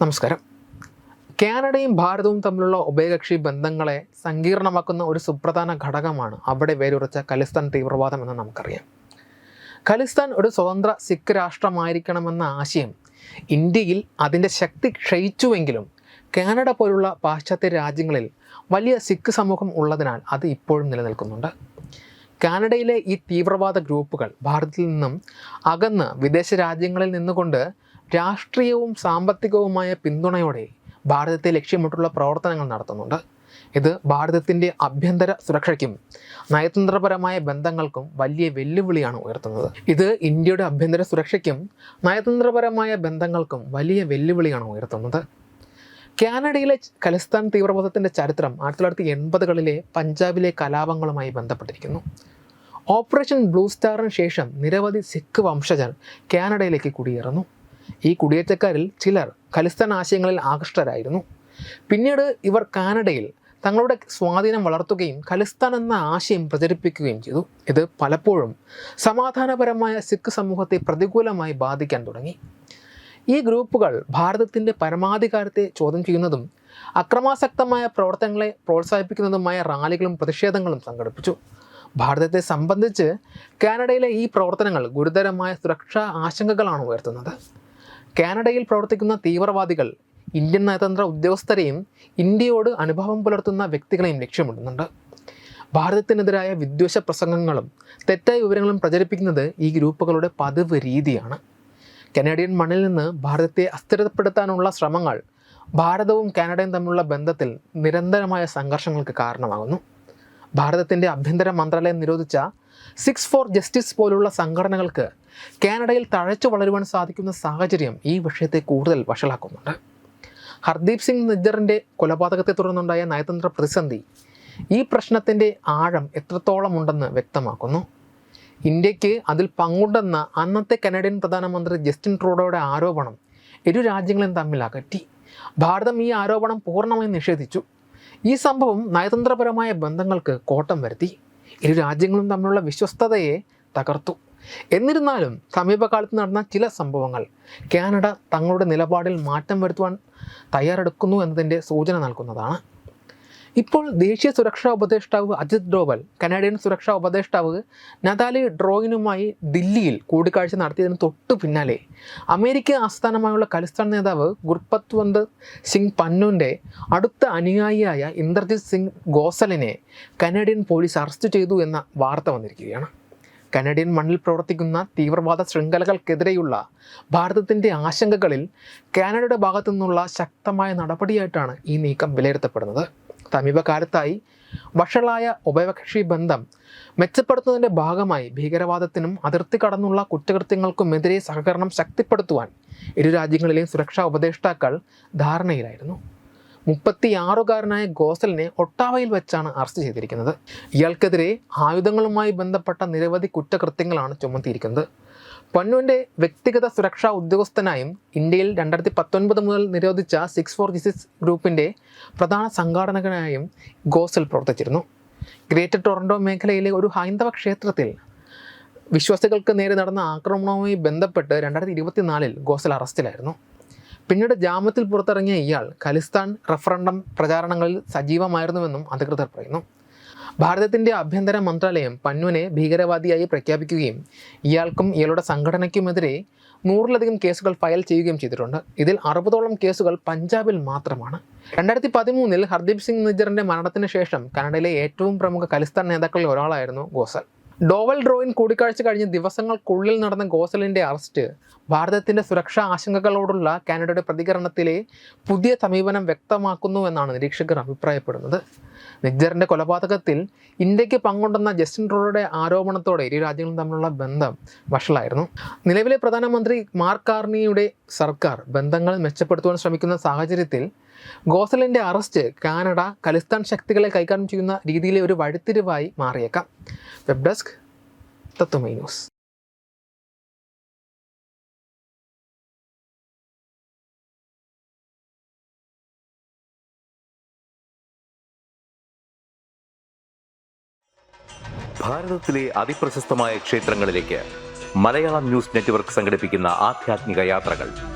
നമസ്കാരം. കാനഡയും ഭാരതവും തമ്മിലുള്ള ഉഭയകക്ഷി ബന്ധങ്ങളെ സങ്കീർണമാക്കുന്ന ഒരു സുപ്രധാന ഘടകമാണ് അവിടെ വേരുറച്ച ഖലിസ്ഥാൻ തീവ്രവാദം എന്ന് നമുക്കറിയാം. ഖലിസ്ഥാൻ ഒരു സ്വതന്ത്ര സിഖ് രാഷ്ട്രമായിരിക്കണമെന്ന ആശയം ഇന്ത്യയിൽ അതിന്റെ ശക്തി ക്ഷയിച്ചുവെങ്കിലും കാനഡ പോലുള്ള പാശ്ചാത്യ രാജ്യങ്ങളിൽ വലിയ സിഖ് സമൂഹം ഉള്ളതിനാൽ അത് ഇപ്പോഴും നിലനിൽക്കുന്നുണ്ട്. കാനഡയിലെ ഈ തീവ്രവാദ ഗ്രൂപ്പുകൾ ഭാരതത്തിൽ നിന്നും അകന്ന് വിദേശ രാജ്യങ്ങളിൽ നിന്നുകൊണ്ട് രാഷ്ട്രീയവും സാമ്പത്തികവുമായ പിന്തുണയോടെ ഭാരതത്തെ ലക്ഷ്യമിട്ടുള്ള പ്രവർത്തനങ്ങൾ നടത്തുന്നുണ്ട്. ഇത് ഭാരതത്തിന്റെ ആഭ്യന്തര സുരക്ഷയ്ക്കും നയതന്ത്രപരമായ ബന്ധങ്ങൾക്കും വലിയ വെല്ലുവിളിയാണ് ഉയർത്തുന്നത്. ഇത് ഇന്ത്യയുടെ ആഭ്യന്തര സുരക്ഷയ്ക്കും നയതന്ത്രപരമായ ബന്ധങ്ങൾക്കും വലിയ വെല്ലുവിളിയാണ് ഉയർത്തുന്നത്. കാനഡയിലെ ഖലിസ്ഥാൻ തീവ്രവാദത്തിന്റെ ചരിത്രം ആയിരത്തി തൊള്ളായിരത്തി എൺപതുകളിലെ പഞ്ചാബിലെ കലാപങ്ങളുമായി ബന്ധപ്പെട്ടിരിക്കുന്നു. ഓപ്പറേഷൻ ബ്ലൂ സ്റ്റാറിന് ശേഷം നിരവധി സിഖ് വംശജർ കാനഡയിലേക്ക് കുടിയേറുന്നു. ഈ കുടിയേറ്റക്കാരിൽ ചിലർ ഖലിസ്ഥാൻ ആശയങ്ങളിൽ ആകൃഷ്ടരായിരുന്നു. പിന്നീട് ഇവർ കാനഡയിൽ തങ്ങളുടെ സ്വാധീനം വളർത്തുകയും ഖലിസ്ഥാൻ എന്ന ആശയം പ്രചരിപ്പിക്കുകയും ചെയ്തു. ഇത് പലപ്പോഴും സമാധാനപരമായ സിഖ് സമൂഹത്തെ പ്രതികൂലമായി ബാധിക്കാൻ തുടങ്ങി. ഈ ഗ്രൂപ്പുകൾ ഭാരതത്തിന്റെ പരമാധികാരത്തെ ചോദ്യം ചെയ്യുന്നതും അക്രമാസക്തമായ പ്രവർത്തനങ്ങളെ പ്രോത്സാഹിപ്പിക്കുന്നതുമായ റാലികളും പ്രതിഷേധങ്ങളും സംഘടിപ്പിച്ചു. ഭാരതത്തെ സംബന്ധിച്ച് കാനഡയിലെ ഈ പ്രവർത്തനങ്ങൾ ഗുരുതരമായ സുരക്ഷാ ആശങ്കകളാണ് ഉയർത്തുന്നത്. കാനഡയിൽ പ്രവർത്തിക്കുന്ന തീവ്രവാദികൾ ഇന്ത്യൻ നയതന്ത്ര ഉദ്യോഗസ്ഥരെയും ഇന്ത്യയോട് അനുഭവം പുലർത്തുന്ന വ്യക്തികളെയും ലക്ഷ്യമിടുന്നുണ്ട്. ഭാരതത്തിനെതിരായ വിദ്വേഷ പ്രസംഗങ്ങളും തെറ്റായ വിവരങ്ങളും പ്രചരിപ്പിക്കുന്നത് ഈ ഗ്രൂപ്പുകളുടെ പതിവ് രീതിയാണ്. കനേഡിയൻ മണ്ണിൽ നിന്ന് ഭാരതത്തെ അസ്ഥിരപ്പെടുത്താനുള്ള ശ്രമങ്ങൾ ഭാരതവും കാനഡയും തമ്മിലുള്ള ബന്ധത്തിൽ നിരന്തരമായ സംഘർഷങ്ങൾക്ക് കാരണമാകുന്നു. ഭാരതത്തിന്റെ ആഭ്യന്തര മന്ത്രാലയം നിരോധിച്ച സിക്സ് ഫോർ ജസ്റ്റിസ് പോലുള്ള സംഘടനകൾക്ക് കാനഡയിൽ തഴച്ചു വളരുവാൻ സാധിക്കുന്ന സാഹചര്യം ഈ വിഷയത്തെ കൂടുതൽ വഷളാക്കുന്നുണ്ട്. ഹർദീപ് സിംഗ് നിജ്ജറിന്റെ കൊലപാതകത്തെ തുടർന്നുണ്ടായ നയതന്ത്ര പ്രതിസന്ധി ഈ പ്രശ്നത്തിന്റെ ആഴം എത്രത്തോളം ഉണ്ടെന്ന് വ്യക്തമാക്കുന്നു. ഇന്ത്യയ്ക്ക് അതിൽ പങ്കുണ്ടെന്ന അന്നത്തെ കനേഡിയൻ പ്രധാനമന്ത്രി ജസ്റ്റിൻ ട്രൂഡോയുടെ ആരോപണം ഇരു രാജ്യങ്ങളും തമ്മിൽ അകറ്റി. ഭാരതം ഈ ആരോപണം പൂർണമായും നിഷേധിച്ചു. ഈ സംഭവം നയതന്ത്രപരമായ ബന്ധങ്ങൾക്ക് കോട്ടം വരുത്തി. ഇരു രാജ്യങ്ങളും തമ്മിലുള്ള വിശ്വസ്തതയെ തകർത്തു. എന്നിരുന്നാലും സമീപകാലത്ത് നടന്ന ചില സംഭവങ്ങൾ കാനഡ തങ്ങളുടെ നിലപാടിൽ മാറ്റം വരുത്തുവാൻ തയ്യാറെടുക്കുന്നു എന്നതിന്റെ സൂചന നൽകുന്നതാണ്. ഇപ്പോൾ ദേശീയ സുരക്ഷാ ഉപദേഷ്ടാവ് അജിത് ഡോവൽ കനേഡിയൻ സുരക്ഷാ ഉപദേഷ്ടാവ് നതാലി ഡ്രോയിനുമായി ദില്ലിയിൽ കൂടിക്കാഴ്ച നടത്തിയതിന് തൊട്ടു പിന്നാലെ അമേരിക്ക ആസ്ഥാനമായുള്ള ഖലിസ്ഥാൻ നേതാവ് ഗുർപത്വന്ത് സിംഗ് പന്നുവിന്റെ അടുത്ത അനുയായിയായ ഇന്ദ്രജിത് സിംഗ് ഗോസലിനെ കനേഡിയൻ പോലീസ് അറസ്റ്റ് ചെയ്തു എന്ന വാർത്ത വന്നിരിക്കുകയാണ്. കനേഡിയൻ മണ്ണിൽ പ്രവർത്തിക്കുന്ന തീവ്രവാദ ശൃംഖലകൾക്കെതിരെയുള്ള ഭാരതത്തിന്റെ ആശങ്കകളിൽ കാനഡയുടെ ഭാഗത്തു നിന്നുള്ള ശക്തമായ നടപടിയായിട്ടാണ് ഈ നീക്കം വിലയിരുത്തപ്പെടുന്നത്. സമീപകാലത്തായി വഷളായ ഉഭയകക്ഷി ബന്ധം മെച്ചപ്പെടുത്തുന്നതിന്റെ ഭാഗമായി ഭീകരവാദത്തിനും അതിർത്തി കടന്നുള്ള കുറ്റകൃത്യങ്ങൾക്കുമെതിരെ സഹകരണം ശക്തിപ്പെടുത്തുവാൻ ഇരു രാജ്യങ്ങളിലെയും സുരക്ഷാ ഉപദേഷ്ടാക്കൾ ധാരണയിലായിരുന്നു. മുപ്പത്തിയാറുകാരനായ ഗോസലിനെ ഒട്ടാവയിൽ വെച്ചാണ് അറസ്റ്റ് ചെയ്തിരിക്കുന്നത്. ഇയാൾക്കെതിരെ ആയുധങ്ങളുമായി ബന്ധപ്പെട്ട നിരവധി കുറ്റകൃത്യങ്ങളാണ് ചുമത്തിയിരിക്കുന്നത്. പൊന്നുവിന്റെ വ്യക്തിഗത സുരക്ഷാ ഉദ്യോഗസ്ഥനായും ഇന്ത്യയിൽ രണ്ടായിരത്തി പത്തൊൻപത് മുതൽ നിരോധിച്ച സിക്സ് ഫോർ ജിസിസ് ഗ്രൂപ്പിന്റെ പ്രധാന സംഘാടകനായും ഗോസൽ പ്രവർത്തിച്ചിരുന്നു. ഗ്രേറ്റർ ടൊറൻഡോ മേഖലയിലെ ഒരു ഹൈന്ദവ ക്ഷേത്രത്തിൽ വിശ്വാസികൾക്ക് നേരെ നടന്ന ആക്രമണവുമായി ബന്ധപ്പെട്ട് രണ്ടായിരത്തി ഇരുപത്തിനാലിൽ ഗോസൽ അറസ്റ്റിലായിരുന്നു. പിന്നീട് ജാമ്യത്തിൽ പുറത്തിറങ്ങിയ ഇയാൾ ഖലിസ്ഥാൻ റഫറണ്ടം പ്രചാരണങ്ങളിൽ സജീവമായിരുന്നുവെന്നും അധികൃതർ പറയുന്നു. ഭാരതത്തിന്റെ ആഭ്യന്തര മന്ത്രാലയം പന്നുവിനെ ഭീകരവാദിയായി പ്രഖ്യാപിക്കുകയും ഇയാൾക്കും ഇയാളുടെ സംഘടനയ്ക്കുമെതിരെ നൂറിലധികം കേസുകൾ ഫയൽ ചെയ്യുകയും ചെയ്തിട്ടുണ്ട്. ഇതിൽ അറുപതോളം കേസുകൾ പഞ്ചാബിൽ മാത്രമാണ്. രണ്ടായിരത്തി പതിമൂന്നിൽ ഹർദീപ് സിംഗ് നിജറിന്റെ മരണത്തിന് ശേഷം കനഡയിലെ ഏറ്റവും പ്രമുഖ ഖലിസ്ഥാൻ നേതാക്കളിൽ ഒരാളായിരുന്നു ഗോസൽ. ഡോവൽ ഡ്രോയിൻ കൂടിക്കാഴ്ച കഴിഞ്ഞ ദിവസങ്ങൾക്കുള്ളിൽ നടന്ന ഗോസലിന്റെ അറസ്റ്റ്. ഭാരതത്തിന്റെ സുരക്ഷാ ആശങ്കകളോടുള്ള കാനഡയുടെ പ്രതികരണത്തിലെ പുതിയ സമീപനം വ്യക്തമാക്കുന്നു എന്നാണ് നിരീക്ഷകർ അഭിപ്രായപ്പെടുന്നത്. നിജ്ജറിന്റെ കൊലപാതകത്തിൽ ഇന്ത്യയ്ക്ക് പങ്കുണ്ടെന്ന ജസ്റ്റിൻ ട്രൂഡോയുടെ ആരോപണത്തോടെ ഇരു രാജ്യങ്ങളും തമ്മിലുള്ള ബന്ധം വഷളായിരുന്നു. നിലവിലെ പ്രധാനമന്ത്രി മാർക്കാർണിയുടെ സർക്കാർ ബന്ധങ്ങൾ മെച്ചപ്പെടുത്തുവാൻ ശ്രമിക്കുന്ന സാഹചര്യത്തിൽ ഗോസലിന്റെ അറസ്റ്റ് കാനഡ ഖലിസ്ഥാൻ ശക്തികളെ കൈകാര്യം ചെയ്യുന്ന രീതിയിലെ ഒരു വഴിത്തിരിവായി മാറിയേക്കാം. Web desk Tatwamayi news. ഭാരതത്തിലെ ക്ഷേത്രങ്ങളിലേക്ക് മലയാളം ന്യൂസ് നെറ്റ്വർക്ക് യാത്രകൾ.